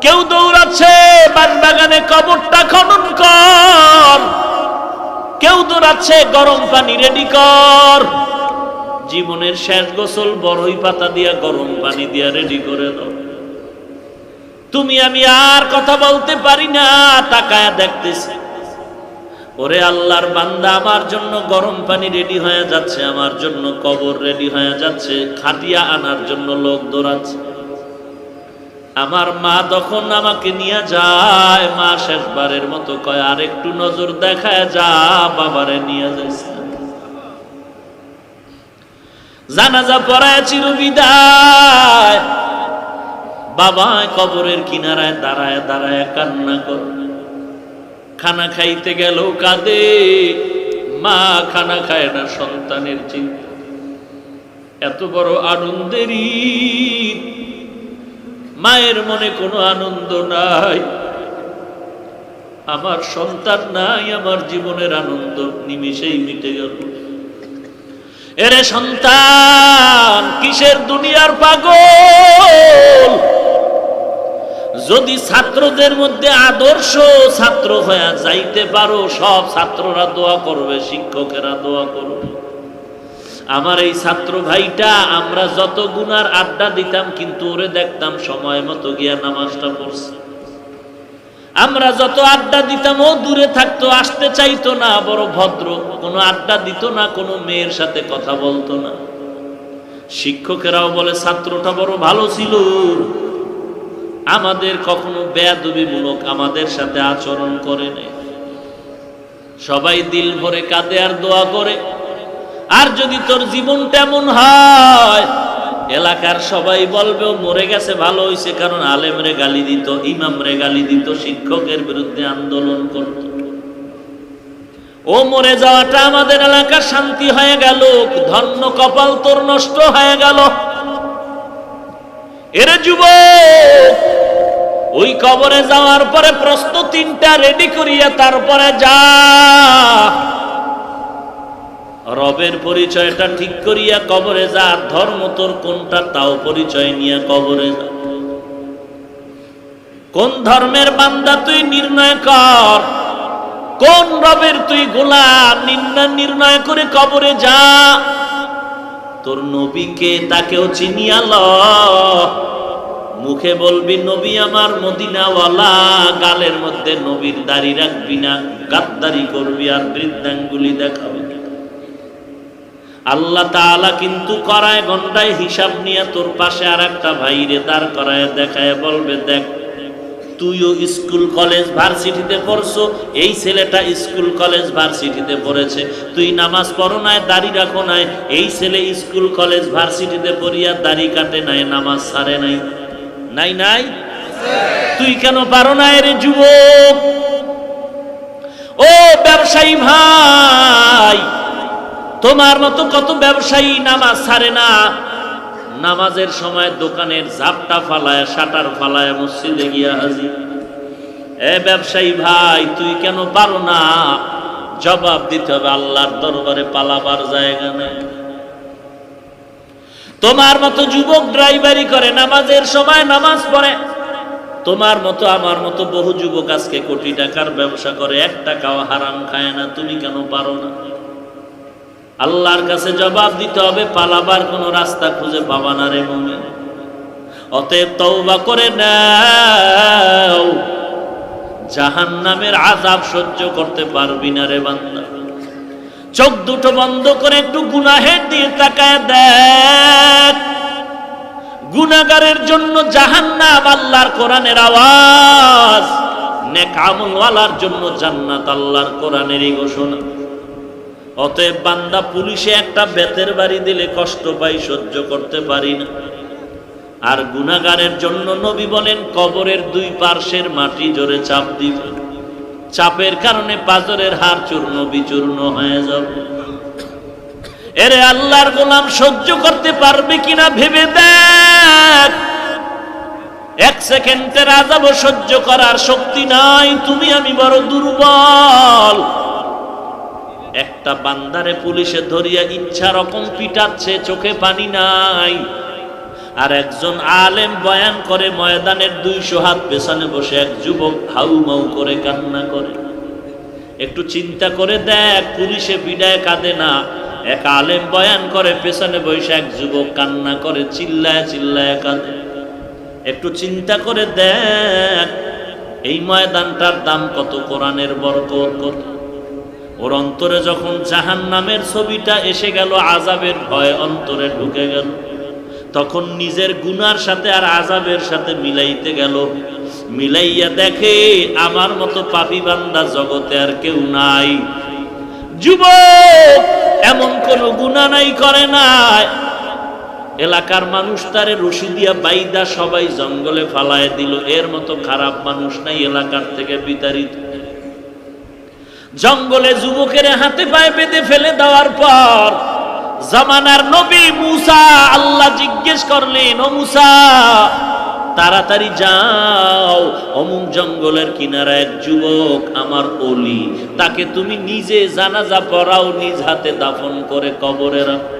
কেউ দৌড়াচ্ছে বাগানে কবরটা খনন কর। কেউ দৌড়াচ্ছে, গরম পানি রেডি কর। জীবনের শেষ গোসল বড়ই পাতা দিয়া, গরম পানি দিয়া রেডি করে দাও। তুমি, আমি আর কথা বলতে পারি না, তাকায়া দেখতেছি। ওরে আল্লাহর বান্দা, আমার জন্য গরম পানি রেডি হয়ে যাচ্ছে, আমার জন্য কবর রেডি হয়ে যাচ্ছে, খাটিয়া আনার জন্য লোক দৌড়াচ্ছে। আমার মা তখন আমাকে নিয়ে যায়, মা শেষবারের মতো কয় আর একটু নজর দেখায় যা, বাবারে নিয়ে যাইছে জানাজা পড়ায় চিরবিদায় বাবা কবরের কিনারায় দাঁড়ায় দাঁড়ায় কান্না কর। খানা খাইতে গেল, কাঁদে। মা খানা খায় না, সন্তানের চিন্তা। এত বড় আনন্দের ঈদ মায়ের মনে কোনো আনন্দ নাই। আমার সন্তান নাই, আমার জীবনের আনন্দ নিমিষেই মিটে গেল। এরে সন্তান, কিসের দুনিয়ার পাগল? যদি ছাত্রদের মধ্যে আদর্শ ছাত্র হয়ে যাইতে পারো, সব ছাত্ররা দোয়া করবে, শিক্ষকেরা দোয়া করবে। আমার এই ছাত্র ভাইটা, আমরা যত গুনার আড্ডা দিতাম, কিন্তু ওরে দেখতাম সময় মতো গিয়া নামাজটা পড়ছে। আমরা যত আড্ডা দিতাম, ও দূরে থাকতো, আসতে চাইতো না, বড় ভদ্র। কোনো আড্ডা দিত না, কোনো মেয়ের সাথে কথা বলতো না। শিক্ষকেরাও বলে, ছাত্রটা বড় ভালো ছিল। আমাদের কখনো বেয়াদবিমূলক আমাদের সাথে আচরণ করে সবাই দিল ভরে কাঁদে আর দোয়া করে। আর যদি তোর জীবন তেমন হয়, এলাকার সবাই বলবে মরে গেছে, ভালো হয়েছে কারণ আলেমরে গালি দিত ইমামরে গালি দিত, শিক্ষকের বিরুদ্ধে আন্দোলন করত। ও, মরে যাওয়াটা আমাদের এলাকার শান্তি হয়ে গেল ধন্য কপাল তোর নষ্ট হয়ে গেল। এরে যুবক, ওই কবরে যাওয়ার পরে প্রশ্ন তিনটা রেডি করিয়া তারপরে যা। রবের পরিচয়টা ঠিক করিয়া কবরে যা, ধর্ম তোর কোনটা তাও পরিচয় নিয়ে কবরে যা। কোন ধর্মের বান্দা তুই নির্ণয় কর? কোন রবের তুই গোলাম? নির্ণয় করে কবরে যা। তোর নবীকে তাকেও চিনিয়া ল। মুখে বলবি, নবী আমার মদিনাওয়ালা। গালের মধ্যে নবীর দাড়ি রাখবি না। গাদ্দারি করবি আর বৃদ্ধাঙ্গুলি দেখাবি। আল্লাহ তাআলা কিন্তু করায় ঘন্টায় হিসাব নিয়ে তোর পাশে আর একটা ভাইরে দাঁড় করায় দেখায়, বলবে, দেখ, তুইও স্কুল, কলেজ, ভার্সিটিতে পড়ছো, এই ছেলেটা স্কুল, কলেজ, ভার্সিটিতে পড়েছে। তুই নামাজ পড়ো নাই, দাড়ি রাখো নাই, এই ছেলে স্কুল, কলেজ, ভার্সিটিতে পড়িয়া দাড়ি কাটে নাই, নামাজ ছাড়ে নাই। নাই নাই? তুই কেন পারো না রে যুবক? ও ব্যবসায়ী ভাই তোমার মতো কত ব্যবসায়ী নামাজ ছাড়ে না। নামাজের সময় দোকানের ঝাপটা ফালায়, শাটার ফালায়, মসজিদে গিয়া হাজির। এ ব্যবসায়ী ভাই, তুই কেন পারো না? জবাব দিতে হবে, আল্লাহর দরবারে পালাবার জায়গা নেই। তোমার মতো যুবক ড্রাইভারি করে, নামাজের সময় নামাজ পড়ে। তোমার মতো, আমার মতো বহু যুবক আজকে কোটি টাকার ব্যবসা করে, এক টাকাও হারাম খায় না, তুমি কেন পারো না? আল্লাহর কাছে জবাব দিতে হবে, পালাবার কোনো রাস্তা খুঁজে পাবা না রে মনে অতএব তওবা করে নাও। জাহান নামের আজাব সহ্য করতে পারবি না রে বান্দা। চোখ দুটো বন্ধ করে একটু গুনাহের দিয়ে তাকায় দেখ। গুনাগারের জন্য জাহান্নাম আল্লাহর কোরআনের আওয়াজ। নেক আমলওয়ালার জন্য জান্নাত আল্লাহর কোরআনেরই ঘোষণা। অতএব বান্দা পুলিশে একটা বেতের বাড়ি দিলে কষ্ট পাই, সহ্য করতে পারি না। আর গুনাগারের জন্য নবী বলেন, কবরের দুই পার্শ্বের মাটি জোরে চাপ দিবে। চাপের কারণে পাজরের হার চূর্ণ বিচূর্ণ হয়ে যাবে। এরে আল্লাহর গোলাম, সহ্য করতে পারবে কিনা ভেবে দেখ। এক সেকেন্ডের আজাব সহ্য করার শক্তি নাই, তুমি আমি বড় দুর্বল। একটা বান্দারে পুলিশে ধরিয়া ইচ্ছা রকম পিটাচ্ছে, চোখে পানি নাই। আর একজন আলেম বয়ান করে, ময়দানের দুইশো হাত পেছনে বসে এক যুবক হাউ মাউ করে কান্না করে। একটু চিন্তা করে দেখ, পুলিশে বিদায় কাঁদে না। এক আলেম বয়ান করে, পেছনে বসে এক যুবক কান্না করে, চিল্লায় চিল্লায় কাঁদে। একটু চিন্তা করে দেখ, এই ময়দানটার দাম কত, কোরআনের বরকত কত? ওর অন্তরে যখন জাহান নামের ছবিটা এসে গেল আজাবের ভয় অন্তরে ঢুকে গেল। তখন নিজের গুনার সাথে আর আজাবের সাথে মিলাইতে গেল। মিলাইয়া দেখে আমার মতো পাপি বান্দা জগতে আর কেউ নাই। যুবক, এমন কোন গুণা নাই, করে নাই। এলাকার মানুষ তারে রশি দিয়া বাইদা সবাই জঙ্গলে ফালায় দিল। এর মতো খারাপ মানুষ নাই এলাকার থেকে বিতাড়িত। জঙ্গলে যুবকের হাতে পায়ে বেঁধে ফেলে দেওয়ার পর জামানার নবী মুসা আল্লাহ জিজ্ঞেস করলেন, ও মুসা, তাড়াতাড়ি যাও, অমুক জঙ্গলের কিনারা এক যুবক আমার অলি, তাকে তুমি নিজে জানাজা পড়াও, নিজ হাতে দাফন করে কবরে রাখো।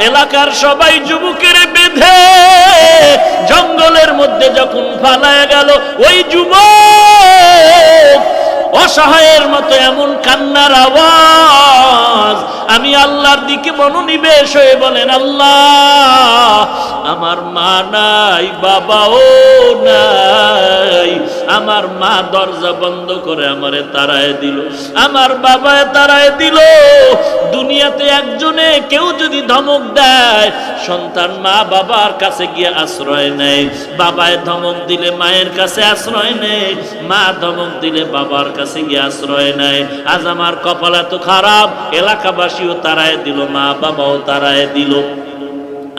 এলাকার সবাই যুবকের বেঁধে জঙ্গলের মধ্যে যখন ফালায় গেল, ওই যুবক অসহায়ের মতো এমন কান্নার আওয়াজ আমি আল্লাহর দিকে মনোনিবেশ হয়ে বলেন, আল্লাহ, আমার মা নাই, বাবাও নাই। আমার মা দরজা বন্ধ করে আমারে তারায় দিল। আমার বাবায় তারায় দিল। দুনিয়াতে একজনে কেউ যদি ধমক দেয়, সন্তান মা বাবার কাছে গিয়ে আশ্রয় নেয়। বাবায় ধমক দিলে মায়ের কাছে আশ্রয় নেয়। মা ধমক দিলে বাবার কাছে গিয়ে আশ্রয় নেয়। আজ আমার কপাল এত খারাপ এলাকাবাসীও তারায় দিল মা বাবাও তারায় দিল।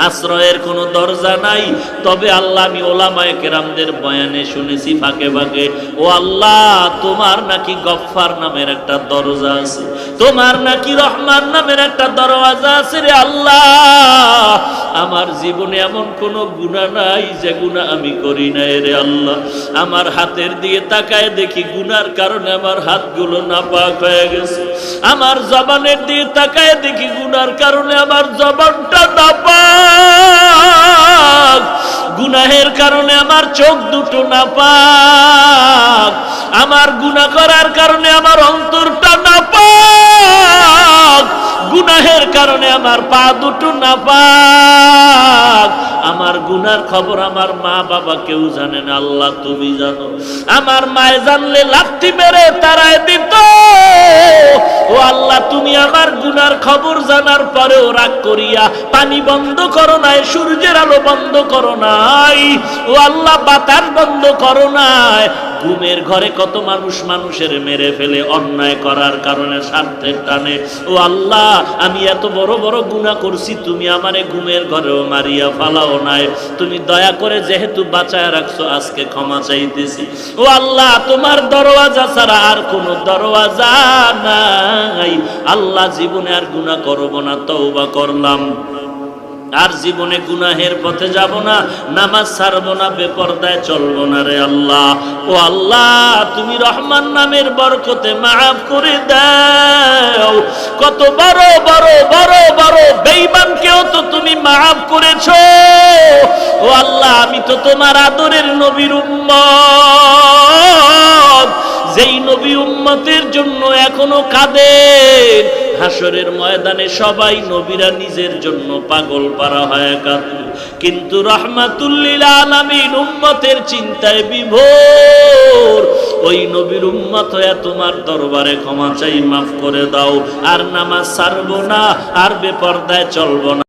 আশ্রয়ের কোনো দরজা নাই। তবে আল্লাহ, আমি ওলামায়ে কেরামদের বয়ানে শুনেছি ফাঁকে ফাঁকে, ও আল্লাহ, তোমার নাকি গফফার নামের একটা দরজা আছে। তোমার নাকি রহমান নামের একটা দরওয়াজা আছে রে আল্লাহ। আমার জীবনে এমন কোনো গুণা নাই যে গুণা আমি করি নাই রে আল্লাহ। আমার হাতের দিয়ে তাকায় দেখি গুনার কারণে আমার হাতগুলো নাপাক হয়ে গেছে। আমার জবানের দিয়ে তাকায় দেখি গুনার কারণে আমার জবানটা নাপাক গুনাহের কারণে আমার চোখ দুটো নাপাক আমার গুনাহ করার কারণে আমার অন্তরটা নাপাক গুনাহের কারণে আমার পা দুটো নাপাক আমার গুনার খবর আমার মা বাবা কেউ জানে না, আল্লাহ তুমি জানো। আমার মায়ে জানলে লাঠি মেরে তারায় দিত। ও আল্লাহ, তুমি আমার গুনার খবর জানার পরেও রাগ করিয়া পানি বন্ধ করো নাই, সূর্যের আলো বন্ধ করো নাই। ও আল্লাহ, বাতাস বন্ধ করো নাই। ঘুমের ঘরে কত মানুষ মানুষের মেরে ফেলে, অন্যায় করার কারণে স্বার্থের টানে। ও আল্লাহ, আমি এত বড় বড় গুণা করছি, তুমি আমারে ঘুমের ঘরেও মারিয়া ফালাও নাই। তুমি দয়া করে যেহেতু বাঁচায় রাখছো, আজকে ক্ষমা চাইতেছি। ও আল্লাহ, তোমার দরওয়াজা ছাড়া আর কোনো দরওয়াজা নাই। আল্লাহ জীবনে আর গুণা করব না, তওবা করলাম। আর জীবনে গুনাহের পথে যাব না, নামাজ ছাড়বো না, বেপরদায় চলবো না রে আল্লাহ। ও আল্লাহ, তুমি রহমান নামের বরকতে মাফ করে দাও। কত বড় বড় বড় বড় বেঈমানকেও তো তুমি মাফ করেছ। ও আল্লাহ, আমি তো তোমার আদরের নবীর উম্মত। যেই নবী উম্মতের জন্য এখনও কাঁদেন হাসরের ময়দানে সবাই নবীরা নিজের জন্য পাগল পারা হয় কাঁদবে কিন্তু রহমাতুল্লিল আলামিন উম্মতের চিন্তায় বিভোর। ওই নবীর উম্মত হয়ে তোমার দরবারে ক্ষমা চাই, মাফ করে দাও। আর নামাজ ছাড়বো না, আর বেপর্দায় চলবো না।